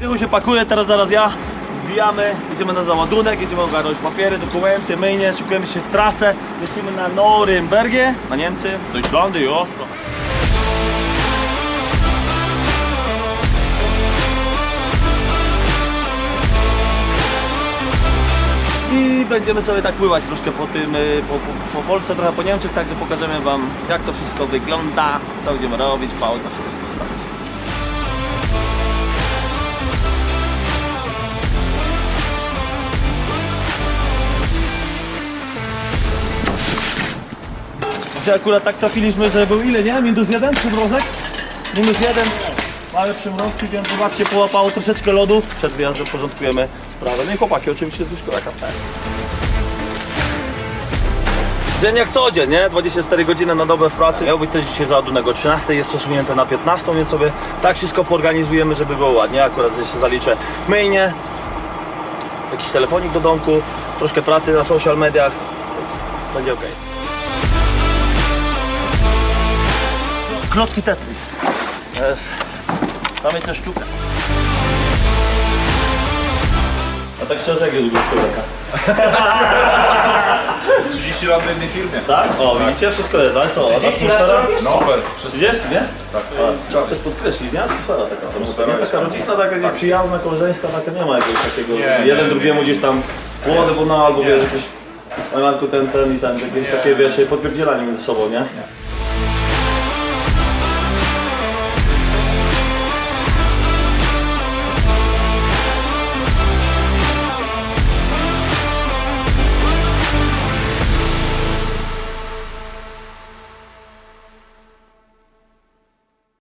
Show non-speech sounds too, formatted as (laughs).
się pakuje, teraz zaraz ja. Wbijamy, jedziemy na załadunek, jedziemy ogarnąć papiery, dokumenty, myjnie, szykujemy się w trasę. Lecimy na Norymbergie, na Niemcy, Deutschlandy i Oslo. I będziemy sobie tak pływać troszkę po tym, y, po, po, po Polsce, trochę po Niemczech, także pokażemy Wam jak to wszystko wygląda, co będziemy robić, pauza, wszystko starczy. Akurat tak trafiliśmy, że był ile, nie? Minus jeden przymrozek? Minus jeden. Małe przymrozki, więc zobaczcie, połapało troszeczkę lodu. Przed wyjazdem porządkujemy sprawę. No i chłopaki oczywiście z Wyszkoraka. Dzień jak co dzień, nie? 24 godziny na dobę w pracy. Miał być też dzisiaj załadunek o 13, jest przesunięte na 15, więc sobie tak wszystko poorganizujemy, żeby było ładnie. Akurat się zaliczę myjnie, jakiś telefonik do domku, troszkę pracy na social mediach, będzie ok. Klocki Tetris. Jest. Pamiętna sztuka. A tak szczerze, jak jest człowieka? (laughs) 30 lat w jednej firmie. Tak? O, widzicie, wszystko jest, ale co? A 30 lat atmosfera? robisz? Super. 30, nie? Tak. A, trzeba też podkreślić, nie? Atmosfera taka. Atmosfera nie? jest Taka rodzina, taka gdzieś przyjazna, koleżeńska, taka nie ma jakiegoś takiego, Nie, jeden nie, drugiemu nie. gdzieś tam młody, bo no, albo wiesz, jakieś Elanku ten, ten i ten, jakieś takie wiesz, podpierdzielanie między sobą, nie?